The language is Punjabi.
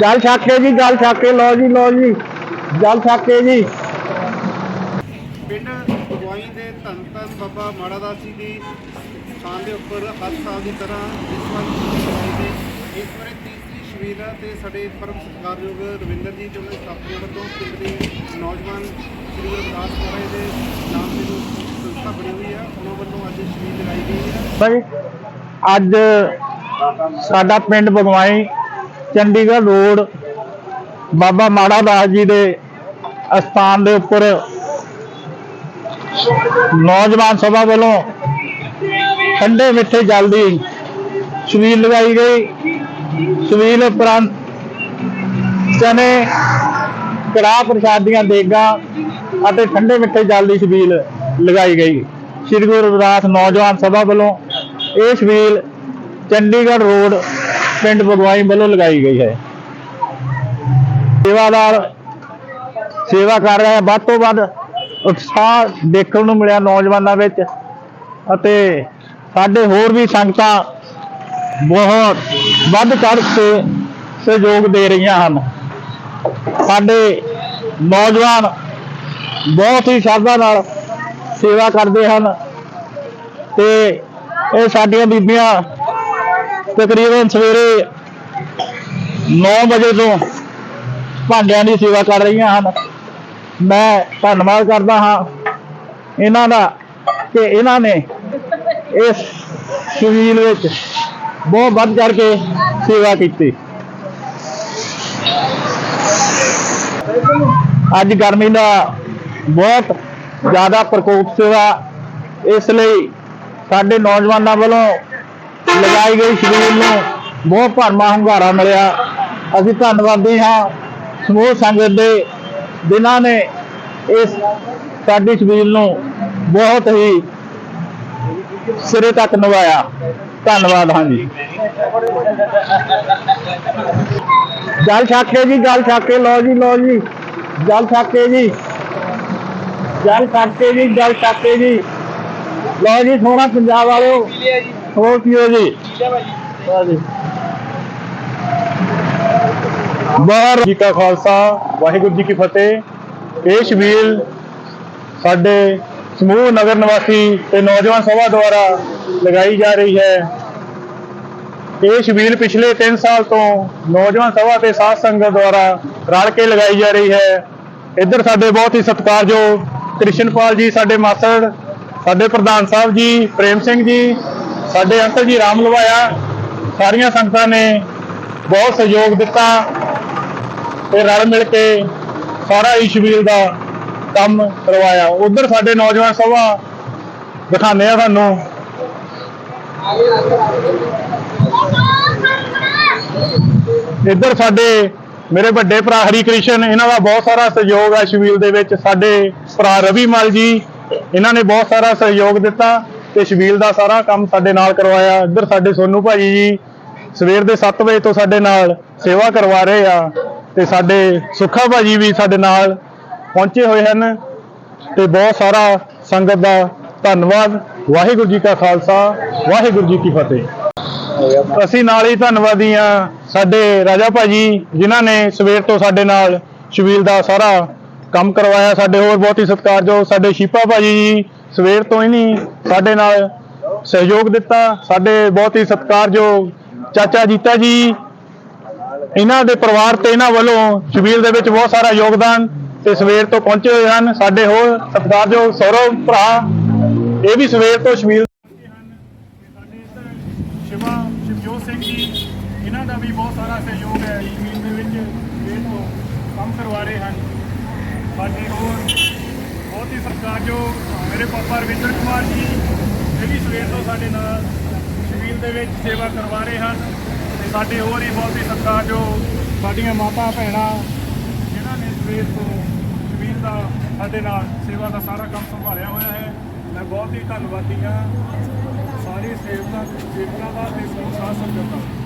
ਜਲ ਛੱਕ ਜੀ ਜਲ ਛੱਕ ਲਓ ਜੀ ਲਓ ਜੀ ਜਲ ਛੱਕ ਜੀ। ਪਿੰਡ ਬਗਵਾਈ ਦੇ ਧੰਨ ਧੰਨ ਬਾਬਾ ਮਾੜਾ ਦਾਸ ਜੀ ਦੀ ਸਥਾਨ ਦੇ ਉੱਪਰ ਹਰ ਸਾਲ ਦੀ ਤਰ੍ਹਾਂ ਇਸ ਵਾਰ ਇਸ ਵਾਰੇ ਤੀਸਰੀ ਸ਼ਬੀਰ ਹੈ ਤੇ ਸਾਡੇ ਪਰਮ ਸਤਿਕਾਰਯੋਗ ਰਵਿੰਦਰ ਜੀ ਜੋ ਸਥਾਪਨਾ ਵੱਲੋਂ ਪਿੰਡ ਦੇ ਨੌਜਵਾਨ ਸ੍ਰੀ ਗੁਰੂ ਰਵਿਦਾਸ ਮਹਾਰਾਜ ਦੇ ਨਾਮ ਦੇ ਨੂੰ ਸੰਸਥਾ ਬਣੀ ਹੋਈ ਹੈ ਉਹਨਾਂ ਵੱਲੋਂ ਅੱਜ ਸ਼ਬੀਰ ਲਗਾਈ ਗਈ ਹੈ ਅੱਜ ਸਾਡਾ ਪਿੰਡ ਬਗਵਾਈ, ਚੰਡੀਗੜ੍ਹ ਰੋਡ, ਬਾਬਾ ਮਾੜਾ ਦਾਸ ਜੀ ਦੇ ਅਸਥਾਨ ਦੇ ਉੱਪਰ ਨੌਜਵਾਨ ਸਭਾ ਵੱਲੋਂ ਠੰਡੇ ਮਿੱਠੇ ਜਲ ਦੀ ਛਵੀਲ ਲਗਾਈ ਗਈ। ਛਬੀਲ ਉਪਰੰਤ ਚਨੇ, ਕੜਾਹ ਪ੍ਰਸ਼ਾਦੀਆਂ ਦੇਗਾ ਅਤੇ ਠੰਡੇ ਮਿੱਠੇ ਜਲ ਦੀ ਛਬੀਲ ਲਗਾਈ ਗਈ। ਸ੍ਰੀ ਗੁਰੂ ਰਵਿਦਾਸ ਨੌਜਵਾਨ ਸਭਾ ਵੱਲੋਂ ਇਹ ਛਬੀਲ ਚੰਡੀਗੜ੍ਹ ਰੋਡ ਪਿੰਡ ਬਗਵਾਈ ਵੱਲੋਂ ਲਗਾਈ ਗਈ ਹੈ। ਸੇਵਾਦਾਰ ਸੇਵਾ ਕਰ ਰਹੇ ਆ ਵੱਧ ਤੋਂ ਵੱਧ ਉਤਸ਼ਾਹ ਦੇਖਣ ਨੂੰ ਮਿਲਿਆ ਨੌਜਵਾਨਾਂ ਵਿੱਚ ਅਤੇ ਸਾਡੇ ਹੋਰ ਵੀ ਸੰਗਤਾਂ ਬਹੁਤ ਵੱਧ ਚੜ੍ਹ ਕੇ ਸਹਿਯੋਗ ਦੇ ਰਹੀਆਂ ਹਨ। ਸਾਡੇ ਨੌਜਵਾਨ ਬਹੁਤ ਹੀ ਸ਼ਰਧਾ ਨਾਲ ਸੇਵਾ ਕਰਦੇ ਹਨ ਤੇ ਇਹ ਸਾਡੀਆਂ ਬੀਬੀਆਂ ਤਕਰੀਬਨ ਸਵੇਰੇ 9 ਵਜੇ ਤੋਂ ਭਾਂਡਿਆਂ ਦੀ ਸੇਵਾ ਕਰ ਰਹੀਆਂ ਹਨ। ਮੈਂ ਧੰਨਵਾਦ ਕਰਦਾ ਹਾਂ ਇਹਨਾਂ ਦਾ ਕਿ ਇਹਨਾਂ ਨੇ ਇਸ ਸ਼ਬੀਲ ਵਿੱਚ ਬਹੁਤ ਵੱਧ ਕਰਕੇ ਸੇਵਾ ਕੀਤੀ। ਅੱਜ ਗਰਮੀ ਦਾ ਬਹੁਤ ਜ਼ਿਆਦਾ ਪ੍ਰਕੋਪ ਸੀਗਾ ਇਸ ਲਈ ਸਾਡੇ ਨੌਜਵਾਨਾਂ ਵੱਲੋਂ ਲਗਾਈ ਗਈ ਸ਼ਬੀਲ ਨੂੰ। ਬਹੁਤ ਭਰਮਾ ਹੁੰਗਾਰਾ ਮਿਲਿਆ। ਅਸੀਂ ਧੰਨਵਾਦੀ ਹਾਂ ਸਮੂਹ ਸੰਗਤ ਦੇ, ਜਿਨ੍ਹਾਂ ਨੇ ਇਸ ਸਾਡੀ ਸ਼ਬੀਲ ਨੂੰ ਬਹੁਤ ਹੀ ਸਿਰੇ ਤੱਕ ਨਿਭਾਇਆ। ਧੰਨਵਾਦ, ਹਾਂਜੀ। ਜਲ ਛਾਕੇ ਜੀ, ਜਲ ਛਾਕੇ, ਲਓ ਜੀ ਲਓ ਜੀ। ਜਲ ਛਾਕੇ ਜੀ। ਜਲ ਛਾਕੇ ਜੀ, ਜਲ ਛਾਕੇ ਜੀ। ਲਓ ਜੀ, ਸੋਹਣਾ ਪੰਜਾਬ ਵਾਲਿਓ। ਹੋਰ ਪੀਓ ਜੀ? ਲਓ ਜੀ ਜੀ ਕਾ ਖਾਲਸਾ, ਵਾਹਿਗੁਰੂ ਜੀ ਕੀ ਫਤਿਹ। ਇਹ ਸ਼ਬੀਲ ਸਾਡੇ ਸਮੂਹ ਨਗਰ ਨਿਵਾਸੀ ਤੇ ਨੌਜਵਾਨ ਸਭਾ ਦੁਆਰਾ ਲਗਾਈ ਜਾ ਰਹੀ ਹੈ। ਇਹ ਸ਼ਬੀਲ ਪਿਛਲੇ 3 ਸਾਲ ਤੋਂ ਨੌਜਵਾਨ ਸਭਾ ਤੇ ਸਾਧ ਸੰਗਤ ਦੁਆਰਾ ਰਲ ਕੇ ਲਗਾਈ ਜਾ ਰਹੀ ਹੈ। ਇੱਧਰ ਸਾਡੇ ਬਹੁਤ ਹੀ ਸਤਿਕਾਰਯੋਗ ਕ੍ਰਿਸ਼ਨਪਾਲ ਜੀ, ਸਾਡੇ ਮਾਸੜ ਸਾਡੇ ਪ੍ਰਧਾਨ ਸਾਹਿਬ ਜੀ, ਪ੍ਰੇਮ ਸਿੰਘ ਜੀ ਸਾਡੇ ਅੰਕਲ ਜੀ ਰਾਮ ਲਵਾਇਆ, ਸਾਰੀਆਂ ਸੰਗਤਾਂ ਨੇ ਬਹੁਤ ਸਹਿਯੋਗ ਦਿੱਤਾ ਤੇ ਰਲ ਮਿਲ ਕੇ ਸਾਰਾ ਹੀ ਸ਼ਬੀਲ ਦਾ ਕੰਮ ਕਰਵਾਇਆ। ਉਧਰ ਸਾਡੇ ਨੌਜਵਾਨ ਸਭਾ ਦਿਖਾਉਂਦੇ ਆ ਤੁਹਾਨੂੰ। ਇੱਧਰ ਸਾਡੇ ਮੇਰੇ ਵੱਡੇ ਭਰਾ ਹਰੀ ਕ੍ਰਿਸ਼ਨ ਇਹਨਾਂ ਦਾ ਬਹੁਤ ਸਾਰਾ ਸਹਿਯੋਗ ਹੈ ਸ਼ਬੀਲ ਦੇ ਵਿੱਚ। ਸਾਡੇ ਭਰਾ ਰਵੀ ਮਲ ਜੀ, ਇਹਨਾਂ ਨੇ ਬਹੁਤ ਸਾਰਾ ਸਹਿਯੋਗ ਦਿੱਤਾ। ਤੇ ਸ਼ਬੀਲ ਦਾ ਸਾਰਾ ਕੰਮ ਸਾਡੇ ਨਾਲ ਕਰਵਾਇਆ। ਇੱਧਰ ਸਾਡੇ ਸੋਨੂ ਭਾਜੀ ਜੀ ਸਵੇਰ ਦੇ 7 ਵਜੇ ਤੋਂ ਸਾਡੇ ਨਾਲ ਸੇਵਾ ਕਰਵਾ ਰਹੇ ਆ ਤੇ ਸਾਡੇ ਸੁੱਖਾ ਭਾਜੀ ਵੀ ਸਾਡੇ ਨਾਲ ਪਹੁੰਚੇ ਹੋਏ ਹਨ ਤੇ ਬਹੁਤ ਸਾਰਾ ਸੰਗਤ ਦਾ ਧੰਨਵਾਦ। ਵਾਹਿਗੁਰੂ ਜੀ ਕਾ ਖਾਲਸਾ, ਵਾਹਿਗੁਰੂ ਜੀ ਕੀ ਫਤਿਹ। ਅਸੀਂ ਨਾਲ ਹੀ ਧੰਨਵਾਦੀ ਆ ਸਾਡੇ ਰਾਜਾ ਭਾਜੀ, ਜਿਨ੍ਹਾਂ ਨੇ ਸਵੇਰ ਤੋਂ ਸਾਡੇ ਨਾਲ ਸ਼ਬੀਲ ਦਾ ਸਾਰਾ ਕੰਮ ਕਰਵਾਇਆ। ਸਾਡੇ ਹੋਰ ਬਹੁਤ ਹੀ ਸਤਿਕਾਰਯੋਗ ਸਾਡੇ ਸ਼ੀਪਾ ਭਾਜੀ ਜੀ ਸਵੇਰ ਤੋਂ ਹੀ ਨਹੀਂ, ਸਾਡੇ ਨਾਲ ਸਹਿਯੋਗ ਦਿੱਤਾ, ਸਾਡੇ ਬਹੁਤ ਹੀ ਸਤਿਕਾਰਯੋਗ ਚਾਚਾ ਜੀਤਾ ਜੀ। ਇਹਨਾਂ ਦੇ ਪਰਿਵਾਰ ਤੇ ਇਹਨਾਂ ਵੱਲੋਂ ਸ਼ਬੀਲ ਦੇ ਵਿੱਚ ਬਹੁਤ ਸਾਰਾ ਯੋਗਦਾਨ ਤੇ ਸਵੇਰ ਤੋਂ ਪਹੁੰਚੇ ਹੋਏ ਹਨ। ਸਾਡੇ ਹੋਰ ਸਤਿਕਾਰਯੋਗ ਸੌਰਵ ਭਰਾ, ਇਹ ਵੀ ਸਵੇਰ ਤੋਂ ਸ਼ਬੀਲ ਸਾਡੇ ਸ਼ਿਵਾ ਸ਼ਿਵਜੋਤ ਸਿੰਘ ਜੀ, ਇਹਨਾਂ ਦਾ ਵੀ ਬਹੁਤ ਸਾਰਾ ਸਹਿਯੋਗ ਹੈ। ਜ਼ਮੀਨ ਦੇ ਵਿੱਚ ਇਹ ਤੋਂ ਕੰਮ ਕਰਵਾ ਰਹੇ ਹਨ। ਸਾਡੇ ਹੋਰ ਬਹੁਤ ਹੀ ਸਰਕਾਰ ਜੋ ਮੇਰੇ ਪਾਪਾ ਰਵਿੰਦਰ ਕੁਮਾਰ ਜੀ ਇਹ ਵੀ ਸਵੇਰ ਤੋਂ ਸਾਡੇ ਨਾਲ ਸ਼ਬੀਲ ਦੇ ਵਿੱਚ ਸੇਵਾ ਕਰਵਾ ਰਹੇ ਹਨ ਤੇ ਸਾਡੇ ਹੋਰ ਹੀ ਬਹੁਤ ਹੀ ਸਰਕਾਰ ਜੋ ਸਾਡੀਆਂ ਮਾਤਾ ਭੈਣਾਂ, ਜਿਨ੍ਹਾਂ ਨੇ ਸਵੇਰ ਤੋਂ ਸ਼ਬੀਲ ਦਾ ਸਾਡੇ ਨਾਲ ਸੇਵਾ ਦਾ ਸਾਰਾ ਕੰਮ ਸੰਭਾਲਿਆ ਹੋਇਆ ਹੈ। ਮੈਂ ਬਹੁਤ ਹੀ ਧੰਨਵਾਦੀ ਹਾਂ। ਸਾਰੀ ਸੇਵਕਾਂ ਸੇਵਕਾਂ ਦਾ ਤੇ ਸਾਧ ਸੰਗਤ ਦਾ।